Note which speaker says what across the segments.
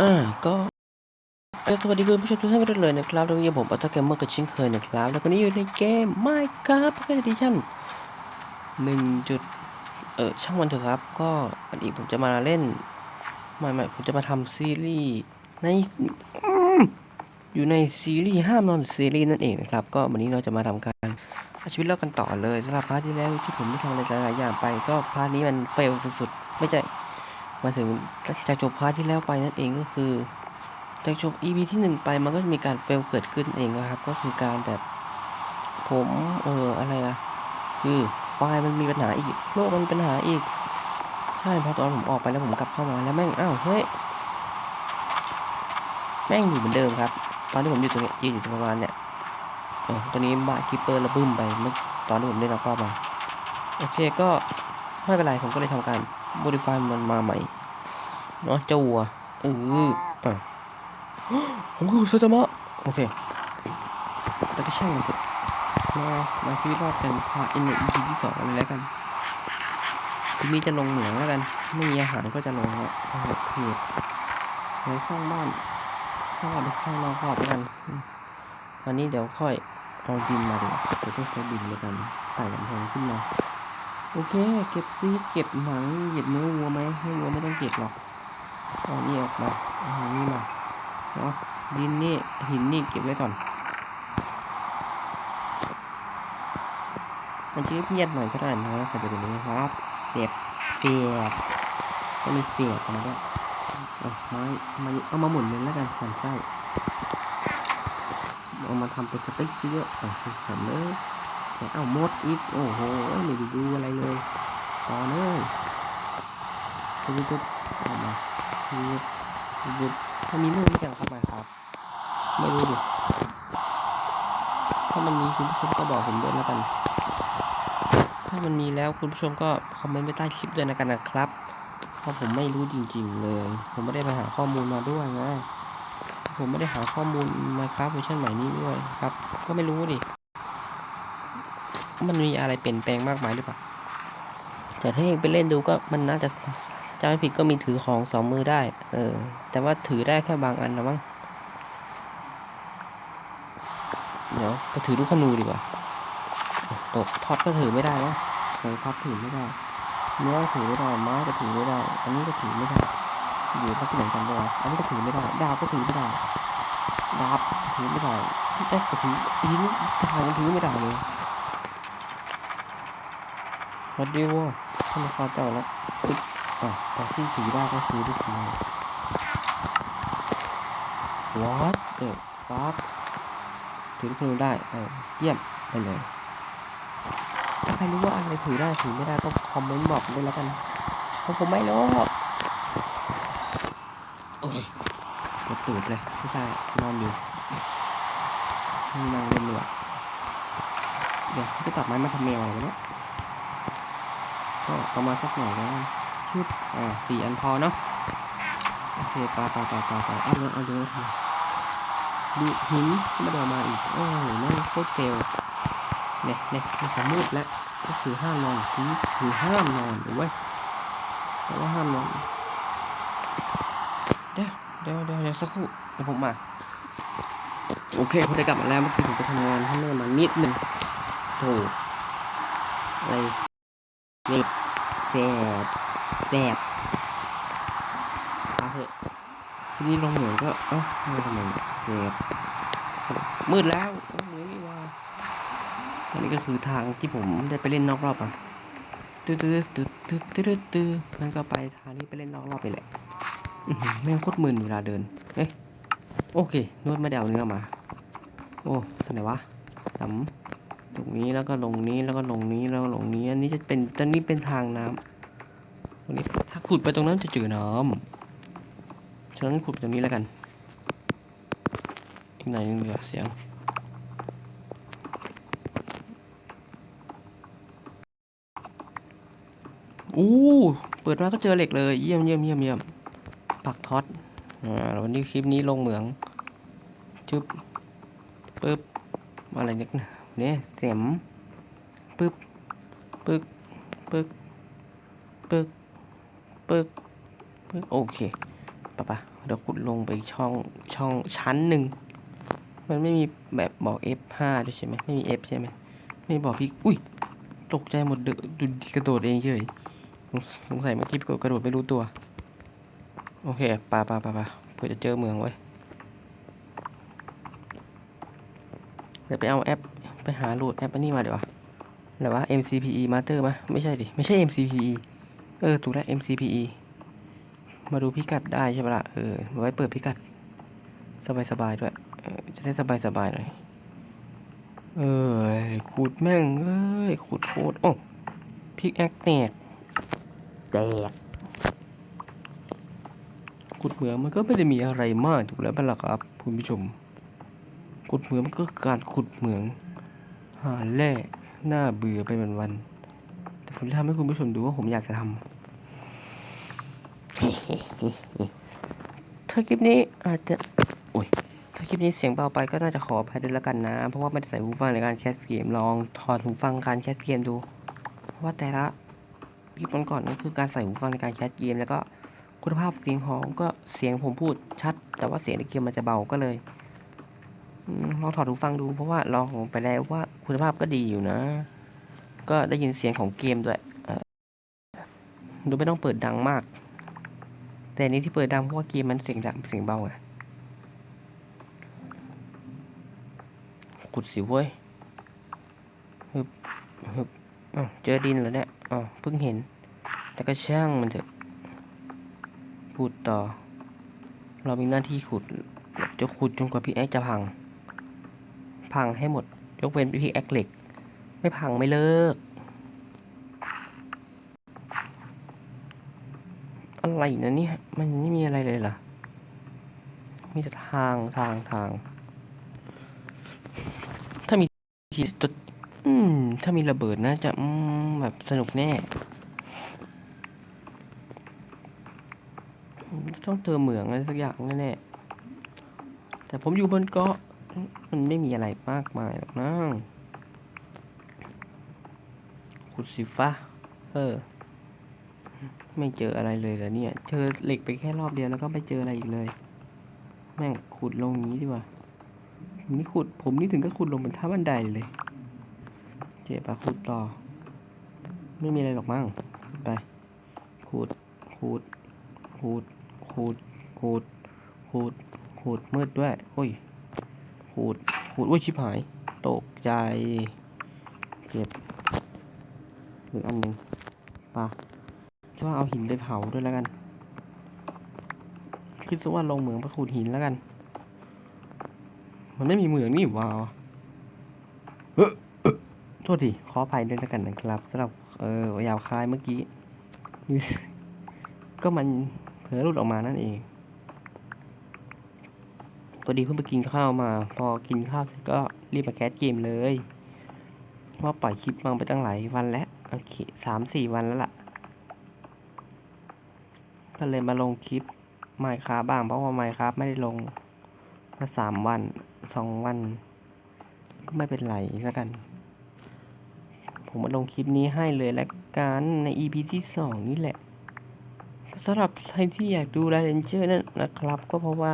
Speaker 1: อ่าก็สวัสดีคุณผู้ชมทุกท่านกันเลยนะครับแล้ววันนี้ผมอัตเกมเมอร์กับเช่นเคยนะครับ แล้ววันนี้อยู่ในเกม Minecraft p o c k e t Edition หนึ่งจุดเออช่างมันเถอะครับ ก็วันนี้ผมจะมาเล่นไม่ไม่ผมจะมาทำซีรีส์ในอยู่ในซีรีส์ห้ามนอนซีรีส์นั่นเองนะครับ ก็วันนี้เราจะมาทำการเอาชีวิตเรากันต่อเลยสำหรับพาร์ทที่แล้วที่ผมได้ทำอะไรหลายๆอย่างไป ก็พาร์ทนี้มันเฟลสุดๆไม่ใช่ มาถึงจากจบพาร์ทที่แล้วไปนั่นเองก็คือ จากจบ EP ที่หนึ่งไปมันก็จะมีการเฟลเกิดขึ้นเองนะครับ ก็คือการแบบผมเอออะไรอะคือไฟล์มันมีปัญหาอีกโลกมันมีปัญหาอีก ใช่พอตอนผมออกไปแล้วผมกลับเข้ามาแล้วแม่งอ้าวเฮ้ยแม่งอยู่เหมือนเดิมครับ ตอนที่ผมอยู่ตรงนี้ยืนอยู่ประมาณเนี้ยเออตรงนี้บ้าคิปเปอร์ระบึ้มไปเมื่อตอนที่ผมได้รับเข้ามาโอเคก็ไม่เป็นไรผมก็เลยทำการ modify มันมาใหม่เนาะเจ้าวัวเอออะผมคือซาตามะโอเคแต่ก็ช่างมันเถอะมามาชีวิตรอดกันพาอินใน EP ที่สองเลยแล้วกันทีนี้จะลงเหมืองแล้วกัน ไม่มีอาหารก็จะลงแล้วโอ้โหเพจเดี๋ยวสร้างบ้านสร้างบ้านไปข้างนอกรอบแล้วกันอืมวันนี้เดี๋ยวค่อยเอาดินมาดีกว่าเดี๋ยวต้องใช้ดินแล้วกันไต่กำแพงขึ้นมา โอเค เก็บซีเก็บหนังเก็บเนื้อวัวไหมให้วัวไม่ต้องเก็บหรอกเอานี่ออกมาเอานี่มาเนาะดินนี่หินนี่เก็บไว้ก่อนมันจะเงียบหน่อยก็ได้นะแต่จะเป็นอย่างนี้ครับเสียบเสียบก็มีเสียบมาด้วยเอาไม้มาเอามาหมุนเลยแล้วกันหันไส้เอามาทำเป็นสติ๊กเยอะๆอะทำเลย เอ้าหมดอีก โอ้โห ไม่ได้ดูอะไรเลย ต่อเลยตุ๊บตุ๊บเอามาตุ๊บตุ๊บถ้ามีลูกหรือยังเข้ามาครับ ไม่รู้ดิ ถ้ามันมีคุณผู้ชมก็บอกผมด้วยแล้วกัน ถ้ามันมีแล้วคุณผู้ชมก็คอมเมนต์ไว้ใต้คลิปด้วยนะกันนะครับ เพราะผมไม่รู้จริงๆเลย ผมไม่ได้ไปหาข้อมูลมาด้วยไงผมไม่ได้หาข้อมูลมาครับเวอร์ชันใหม่นี้ด้วยครับ ก็ไม่รู้ดิ มันมีอะไรเปลี่ยนแปลงมากมายหรือเปล่าแต่ถ้าเองไปเล่นดูก็มันน่าจะจำไม่ผิดก็มีถือของสองมือได้ เออ แต่ว่าถือได้แค่บางอันนะมั้ง เดี๋ยวไปถือลูกขนูดีกว่าตกท็อปก็ถือไม่ได้นะไฟท็อปถือไม่ได้ เนื้อถือไม่ได้ ไม้ก็ถือไม่ได้ อันนี้ก็ถือไม่ได้ อยู่พักเหมือนกันด้วยอันนี้ก็ถือไม่ได้ ดาบก็ถือไม่ได้ ดาบถือไม่ได้แอ๊กก็ถืออีนี่ทางยังถือไม่ได้เลย วัดดีวะท่านฟ้าเจ้าแล้วอุ๊ยอะแต่ที่ถือได้ก็คือลูกนี้ What the fuck ถือลูกนี้ได้เออเยี่ยมไปเลยถ้าใครรู้ว่าอะไรถือได้ถือไม่ได้ก็คอมเมนต์บอกด้วยแล้วกันเพราะผมไม่รู้โอ้ยกดตูดเลยไม่ใช่นอนอยู่นี่นั่งเล่นเลยเดี๋ยวจะตัดไม้มาทำแมวอะไรวะเนี่ย ก็ประมาณสักหน่อยแล้วกันชึบอ่าสี่อันพอเนาะโอเคปลาปลาปลาปลาปลาเอาเลยเอาเลยทีดูหินไม่ได้เอามาอีกโอ้โหแม่โคตรเฟลเนี่ยเนี่ยมันจะมืดแล้วก็คือห้ามนอนคือคือห้ามนอนเว้ยแต่ว่าห้ามนอนเดี๋ยวเดี๋ยวเดี๋ยวเดี๋ยวสักครู่เดี๋ยวผมมาโอเคผมได้กลับมาแล้วเมื่อกี้ผมไปทำงานข้างนอกมานิดหนึ่งโถอะไร นี่แสบแสบมาเถอะทีนี้ลงเหมืองก็ เอ้าไม่ทำไมเนี่ยแสบมืดแล้วเหมืองนี่ว่าอันนี้ก็คือทางที่ผมได้ไปเล่นนอกรอบอะตื้อตื้อตื้อตื้อตื้อตื้อมันก็ไปทางนี้ไปเล่นนอกรอบไปแหละแม่งโคตรมึนเวลาเดิน เอ๊ะ โอเค นวดไม่ได้เอาเนื้อมา โอ้ทางไหนวะสำ ตรงนี้แล้วก็ลงนี้แล้วก็ลงนี้แล้วก็ลงนี้ อันนี้จะเป็นตอนนี้เป็นทางน้ำตรงนี้ถ้าขุดไปตรงนั้นจะเจอน้ำฉะนั้นขุดตรงนี้แล้วกัน อีกหน่อยนึงเดี๋ยวเสียงอู้เปิดมาก็เจอเหล็กเลย เยี่ยมเยี่ยมเยี่ยมเยี่ยมปักท็อตอ่าวันนี้คลิปนี้ลงเหมืองจึ๊บปึ๊บอะไรเนี่ย เนี่ยเสียมปึ๊บปึ๊กปึ๊กปึ๊กปึ๊กปึ๊กโอเคปะปะเดี๋ยวขุดลงไปช่องช่องชั้นหนึ่งมันไม่มีแบบบอก F5 ด้วยใช่ไหมไม่มี F ใช่ไหมไม่บอกพี่อุ้ยตกใจหมดเดือดูกระโดดเองเฉยสงสงสัยเมื่อกี้กระโดดไม่รู้ตัว โอเคปาปาปาปาเพื่อจะเจอเมืองไว้เดี๋ยวไปเอาแอป ไปหาโหลดแอปอันนี้มาเดี๋ยววะอะไรวะ MCPE Master มะไม่ใช่ดิ ไม่ใช่ MCPE เออ ถูกแล้ว MCPE มาดูพิกัดได้ใช่ปะล่ะ เออ ไว้เปิดพิกัด สบายๆด้วยเออจะได้สบายๆหน่อย เออขุดแม่ง เอ้ยขุดโคตร โอ้พิกแอคแตกแตกขุดเหมืองมันก็ไม่ได้มีอะไรมากถูกแล้วเป็นหลักครับคุณผู้ชมขุดเหมืองมันก็คือการขุดเหมือง หาแร่หน้าเบื่อไปวันๆแต่ผมจะทำให้คุณผู้ชมดูว่าผมอยากจะทำถ้าคลิปนี้อาจจะโอ้ยถ้าคลิปนี้เสียงเบาไปก็น่าจะขออภัยด้วยล้วกันนะ เพราะว่าไม่ได้ใส่หูฟังในการแคสเกมลองถอดหูฟังการแคสเกมดู เพราะว่าแต่ละคลิปก่อนๆก็คือการใส่หูฟังในการแคสเกมแล้วก็คุณภาพเสียงของก็เสียงผมพูดชัด แต่ว่าเสียงในเกมมันจะเบาก็เลย ลองถอดหูฟังดูเพราะว่าลองไปแล้วว่าคุณภาพก็ดีอยู่นะ ก็ได้ยินเสียงของเกมด้วยดูไม่ต้องเปิดดังมาก แต่นี้ที่เปิดดังเพราะว่าเกมมันเสียงดังเสียงเบาไงขุดสิเว้ยฮึบฮึบอ้าวเจอดินแล้วเนี่ยอ๋อเพิ่งเห็น แต่ก็ช่างมันเถอะพูดต่อ เรามีหน้าที่ขุด จะขุดจนกว่าพี่แอ๊กจะพัง พังให้หมด ยกเว้นพี่แอ๊กเล็ก ไม่พังไม่เลิก อะไรนะเนี่ย มันไม่มีอะไรเลยเหรอ มีแต่ทางทางทาง ถ้ามีทีจะอืมถ้ามีระเบิดนะจะอืมแบบสนุกแน่ ต้องเติมเหมืองอะไรสักอย่างแน่ๆแต่ผมอยู่บนเกาะ มันไม่มีอะไรมากมายหรอกนะขุดสิฟ้าเออ ไม่เจออะไรเลยเหรอเนี่ย เจอเหล็กไปแค่รอบเดียวแล้วก็ไม่เจออะไรอีกเลย แม่งขุดลงอย่างนี้ดีกว่าผมนี่ขุด ผมนี่ถึงก็ขุดลงเป็นท่าบันไดเลย เจ็บปะขุดต่อ ไม่มีอะไรหรอกมั้ง ไป ขุด ขุด ขุด ขุด ขุด ขุด ขุด มืดด้วย โอ้ย ขุดขุดอุ้ยชิบหาย ตกใจเจ็บหรืออันหนึ่งปะจะว่าเอาหินไปเผาด้วยแล้วกัน คิดซะว่าลงเหมืองไปขุดหินแล้วกัน มันไม่มีเหมืองนี่หว้าวเฮ้อโทษทีขออภัยด้วยแล้วกันนะครับสำหรับเออยาวคายเมื่อกี้ ก็มันเผลอหลุดออกมานั่นเอง อดีเพิ่งไปกินข้าวมา พอกินข้าวเสร็จก็รีบมาแคสเกมเลยเพราะว่าปล่อยคลิปมาไปตั้งหลายวันแล้วโอเคสามสี่วันแล้วล่ะ ก็เลยมาลงคลิปไมค์คราบ้างเพราะว่าไมค์คราไม่ได้ลงมาสามวันสองวัน ก็ไม่เป็นไรแล้วกัน ผมมาลงคลิปนี้ให้เลยแล้วกันใน EP ที่สองนี่แหละสำหรับใครที่อยากดูลเรนเจอร์นั่นนะครับ ก็เพราะว่า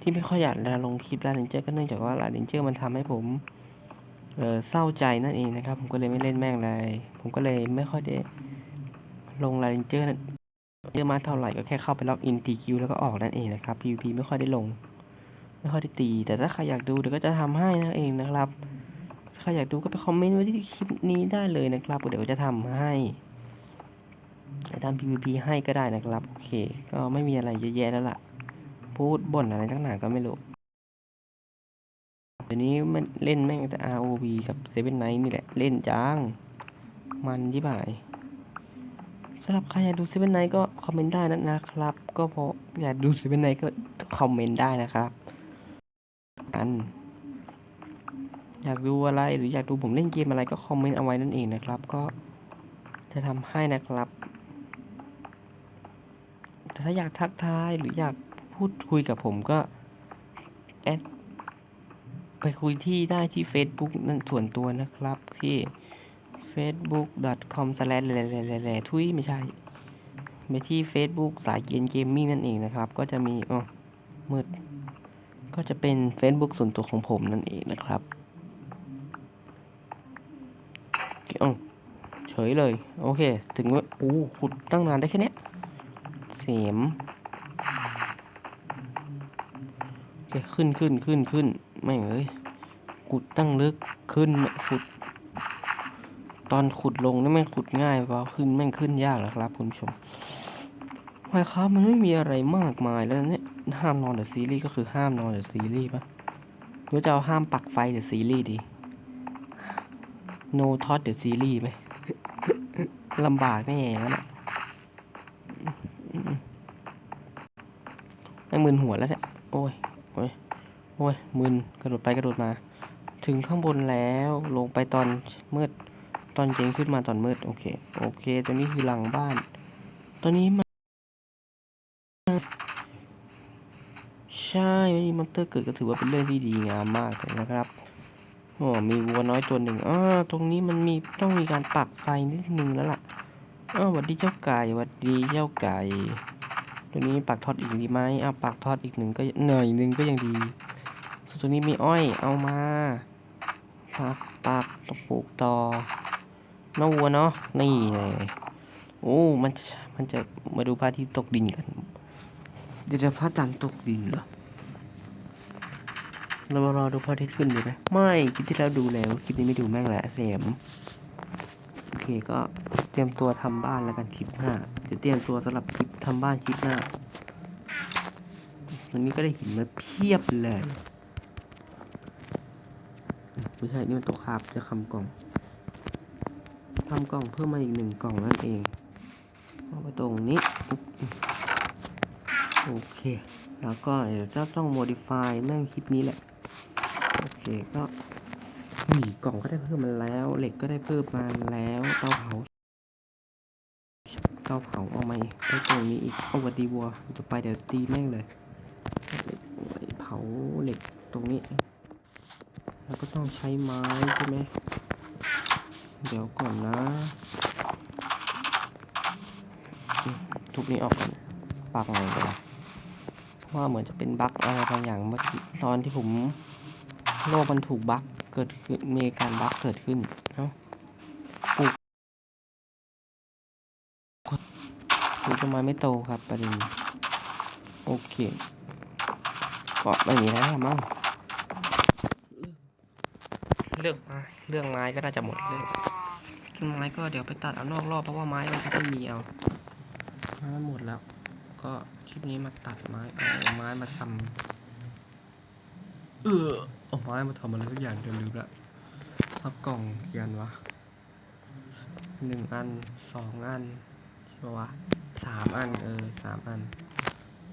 Speaker 1: ที่ไม่ค่อยอยากลงคลิปลาเรนเจอร์ก็เนื่องจากว่าลาเรนเจอร์มันทำให้ผมเออเศร้าใจนั่นเองนะครับ ผมก็เลยไม่เล่นแม่งเลย ผมก็เลยไม่ค่อยได้ลงลาเรนเจอร์เยอะมากเท่าไหร่ก็แค่เข้าไปล็อกอินตีคิวแล้วก็ออกนั่นเองนะครับ PVP ไม่ค่อยได้ลง ไม่ค่อยได้ตี แต่ถ้าใครอยากดูเดี๋ยวก็จะทำให้นั่นเองนะครับถ้าใครอยากดูก็ไปคอมเมนต์ไว้ที่คลิปนี้ได้เลยนะครับเดี๋ยวจะทำให้จะทำ PVP ให้ก็ได้นะครับ โอเค ก็ไม่มีอะไรเยอะแยะแล้วล่ะ พูดบ่นอะไรตั้งหนาก็ไม่รู้เดี๋ยวนี้มันเล่นแม่งแต่ ROV กับ Seven Night นี่แหละ เล่นจัง มันยี่บ่ายสำหรับใครอยากดู Seven Night ก็คอมเมนต์ได้นะนะครับ ก็พราะอยากดู Seven Night ก็คอมเมนต์ได้นะครับอันอยากดูอะไรหรืออยากดูผมเล่นเกมอะไรก็คอมเมนต์เอาไว้นั่นเองนะครับ ก็จะทำให้นะครับ แต่ถ้าอยากทักทายหรืออยาก พูดคุยกับผมก็แอดไปคุยที่ได้ที่ Facebook นั่นส่วนตัวนะครับที่ facebook.com แลทุยไม่ใช่ ไปที่ Facebook สายเกียนเกมมิ่งนั่นเองนะครับ ก็จะมีอ๋อมืด ก็จะเป็น Facebook ส่วนตัวของผมนั่นเองนะครับอ๋อเฉยเลย โอเค ถึงว่าโอ้ขุดตั้งนานได้แค่นี้เสียม เคขึ้นขึ้นขึ้นขึ้นไม่เอ้ยขุดตั้งลึกขึ้นขุด ตอนขุดลงนี่แม่งขุดง่ายกว่าขึ้นแม่งขึ้นยากแล้วครับคุณผู้ชมไมครับมันไม่มีอะไรมากมายแล้วเนี่ยห้ามนอนเดอะซีรีส์ก็คือห้ามนอนเดอะซีรีส์ปะหรือจะเอาห้ามปักไฟเดอะซีรีส์ดี no touch the series ไหมลำบากแน่แล้วนะไม่มึนหัวแล้วเนี่ยโอ้ย โอ้ยโอ้ยมึนกระโดดไปกระโดดมา ถึงข้างบนแล้วลงไปตอนมืดตอนเย็นขึ้นมาตอนมืดโอเค โอเคตัวนี้คือหลังบ้าน ตอนนี้มันใช่ไม่มีมอนเตอร์เกิดก็ถือว่าเป็นเรื่องที่ดีงามมากเลยนะครับโอ้มีวัวน้อยตัวหนึ่งอ้าตรงนี้มันมีต้องมีการปักไฟนิดนึงแล้วล่ะอ้าววัดดีเจ้าไก่วัดดีเจ้าไก่ ตัวนี้ปักทอดอีกดีไหมเอาปักทอดอีกหนึ่งก็หน่อยหนึ่งก็ยังดีส่วนตัวนี้มีอ้อยเอามาปักปักตปลูกต่อน้องวัวเนาะนี่เลยโอ้มันจะมันจะมาดูพระอาทิตย์ตกดินกันเดี๋ยวจะพระจันทร์ตกดินเหรอเรามารอดูพระอาทิตย์ขึ้นดีไหมไม่คลิปที่แล้วดูแล้วคลิปนี้ไม่ดูแม่งแหละเสียมโอเคก็เตรียมตัวทำบ้านแล้วกันคลิปหน้าเดี๋ยวเตรียมตัวสำหรับคลิป ทำบ้านคลิปหน้าวันนี้ก็ได้หินมาเพียบเลยไม่ใช่ นี่มันตกคาบจะคำกล่องทำกล่องเพิ่มมาอีกหนึ่งกล่องนั่นเองเอาไปตรงนี้ โอเค แล้วก็เดี๋ยวจ้าต้อง modify แม่งคลิปนี้แหละ โอเคก็นี่กล่องก็ได้เพิ่มมาแล้ว เหล็กก็ได้เพิ่มมาแล้ว เตาเผาาเผาเอามาอีกไปตรงนี้อีกเอาวัดดีวัวจะไปเดี๋ยวตีแม่งเลยเผาเหล็กตรงนี้ แล้วก็ต้องใช้ไม้ใช่ไหมเดี๋ยวก่อนนะอืมทุบนี้ออกก่อนปากไงเลยเพราะว่าเหมือนจะเป็นบั๊กอะไรบางอย่างเมื่อตอนที่ผมโลกมันถูกบั๊กเกิดขึ้นมีการบั๊กเกิดขึ้นเอ้าป ต้นไม้ไม่โตครับประเด็นโอเคก็ไม่มีแล้วละมั้งเรื่องไม้เรื่องไม้ก็น่าจะหมดเรื่องต้นไม้ก็เดี๋ยวไปตัดเอานอกรอบเพราะว่าไม้มันจะไม่มีเอาไม้มันหมดแล้ว ก็คลิปนี้มาตัดไม้เอาไม้มาทำเออเอาไม้มาทำอะไรทุกอย่างจนลืมละพับกล่องกี่อันวะหนึ่งอันสองอันใช่ปะวะ สามอันเออสามอัน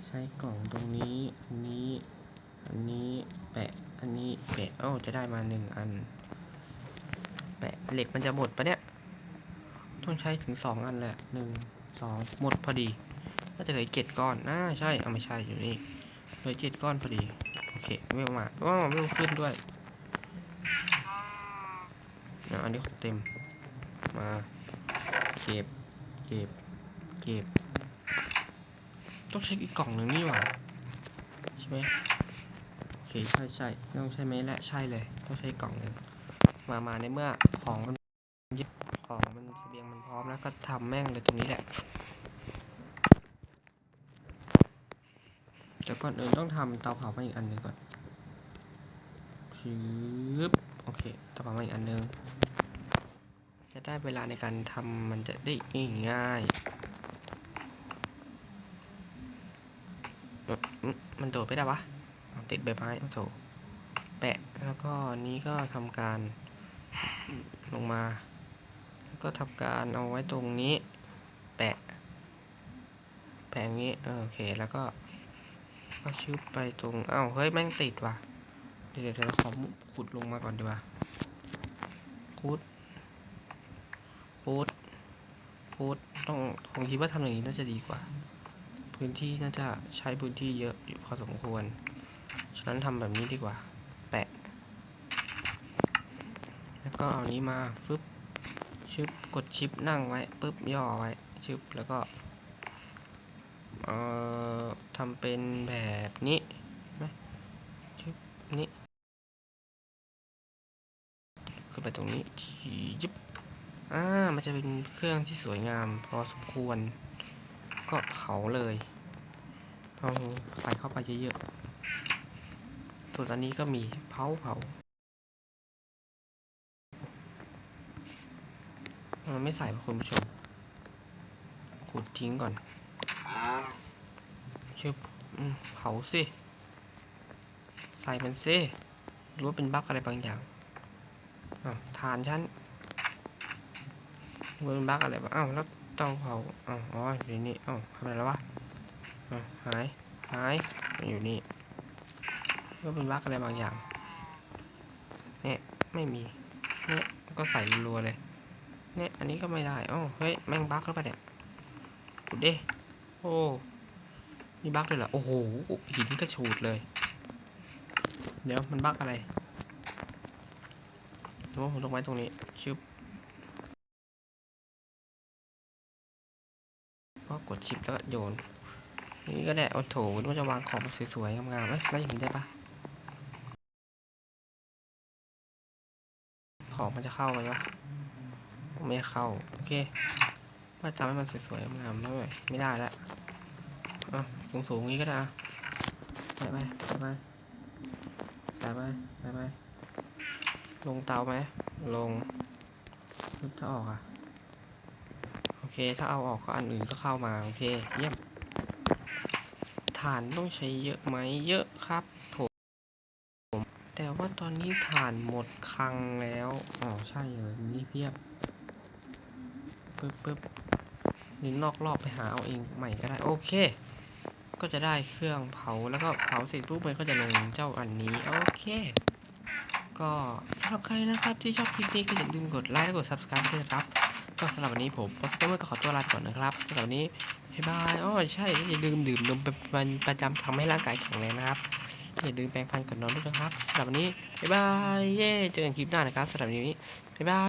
Speaker 1: ใช้กล่องตรงนี้อันนี้อันนี้แปะอันนี้แปะเอ้าจะได้มาหนึ่งอัน แปะเหล็กมันจะหมดปะเนี่ย ต้องใช้ถึงสองอันแหละหนึ่งสองหมดพอดีน่าจะเหลือเจ็ดก้อนน่าใช่เอาไม่ใช่อยู่นี่เหลือเจ็ดก้อนพอดีโอเคไม่มาว้าวไม่ขึ้นด้วยอะอันนี้เต็มมาเก็บเก็บ เก็บ ต้องใช้อีกกล่องหนึ่งนี่หว่าใช่ไหมโอเคใช่ใช่ต้องใช่ไหมและใช่เลย ต้องใช้กล่องหนึ่งมามาในเมื่อของมันเยอะของมันเสบียงมันพร้อมแล้วก็ทำแม่งเลยตรงนี้แหละแต่ก่อนอื่นต้องทำเตาเผามาอีกอันหนึ่งก่อนชืบโอเคเตาเผามาอีกอันหนึ่งจะได้เวลาในการทำมันจะได้ง่ายๆเอ๊ะอื มันโดดไม่ได้วะติดใบไม้โถแปะแล้วก็นี้ก็ทำการลงมา แล้วก็ทำการเอาไว้ตรงนี้ แปะ แปะอย่างนี้โอเคแล้วก็ ก็ชึบไปตรงเอ้าเฮ้ยแม่งติดว่ะเดี๋ยวเดี๋ยวเดี๋ยวขอขุดลงมาก่อนดีกว่าขุดขุดขุดต้องผมคิดว่าทำอย่างนี้น่าจะดีกว่า พื้นที่น่าจะใช้พื้นที่เยอะอยู่พอสมควร ฉะนั้นทำแบบนี้ดีกว่า แปะ แล้วก็เอานี้มาฟึบชึบกดชิปนั่งไว้ปึ๊บย่อไว้ชึบแล้วก็เอ่อทำเป็นแบบนี้ไหมชึบนี้ขึ้นไปตรงนี้ยิบอ่ามันจะเป็นเครื่องที่สวยงามพอสมควราเลยเอาใส่เข้าไปเยอะๆส่วนอันนี้ก็มีเผาเผามันไม่ใส่คุณผู้ชม ขุดทิ้งก่อนชึบอืมเผาสิ ใส่มันสิรู้ว่าเป็นบั๊กอะไรบางอย่างอ้าวฐานฉันรู้ว่าเป็นบั๊กอะไรบ้างอ้าวแล้ว ต้องเผาอ๋ออยู่นี่อ้าวทำอะไรแล้ววะอ้าวหายหายอยู่นี่ก็เป็นบั๊กอะไรบางอย่างเนี่ยไม่มีเนี่ยก็ใส่รัวเลยเนี่ยอันนี้ก็ไม่ได้อ้าวเฮ้ยแม่งบั๊กแล้วปะเนี่ยกูดิโอ้มีบั๊กเลยเหรอโอ้โหหินกระฉูดเลย เดี๋ยวมันบั๊กอะไรสมมติผมลงไว้ตรงนี้ชึบ ดชิปแล้วก็โยน นี่ก็ได้โอ้โถนึกว่าจะวางของสวยๆงามๆแล้วอย่างนี้ได้ปะของมันจะเข้าไหมวะไม่เข้า โอเคว่าทำให้มันสวยๆงามๆด้วยไม่ได้แล้วอะสูงสูงๆนี้ก็ได้อะใส่ไปใส่ไปใส่ไปใส่ไปลงเตาไหมลงนึกถ้าออกอะ เค ถ้าเอาออกก็อันอื่นก็เข้ามา โอเค เยี่ยม ฐานต้องใช้เยอะไหม เยอะครับผม แต่ว่าตอนนี้ฐานหมดคลังแล้ว อ๋อ ใช่เลยนี่เพียบปึ๊บปึ๊บนี่นอกรอบไปหาเอาเองใหม่ก็ได้ โอเค ก็จะได้เครื่องเผาแล้วก็เผาเสร็จปุ๊บมันก็จะลงเจ้าอันนี้ โอเคก็สำหรับใครนะครับที่ชอบคลิปนี้ก็อย่าลืมกดไลค์และกด subscribe ด้วยนะครับ ก็สำหรับวันนี้ผมก็สเปเมอร์ก็ขอตัวลาไปก่อนนะครับสำหรับวันนี้บ๊ายบายอ๋อใช่อย่าลืมดื่มนมเป็นประจำทำให้ร่างกายแข็งแรงนะครับอย่าลืมแปรงฟันก่อนนอนด้วยนะครับสำหรับวันนี้บ๊ายบายเย้เจอกันคลิปหน้านะครับสำหรับวันนี้บ๊ายบาย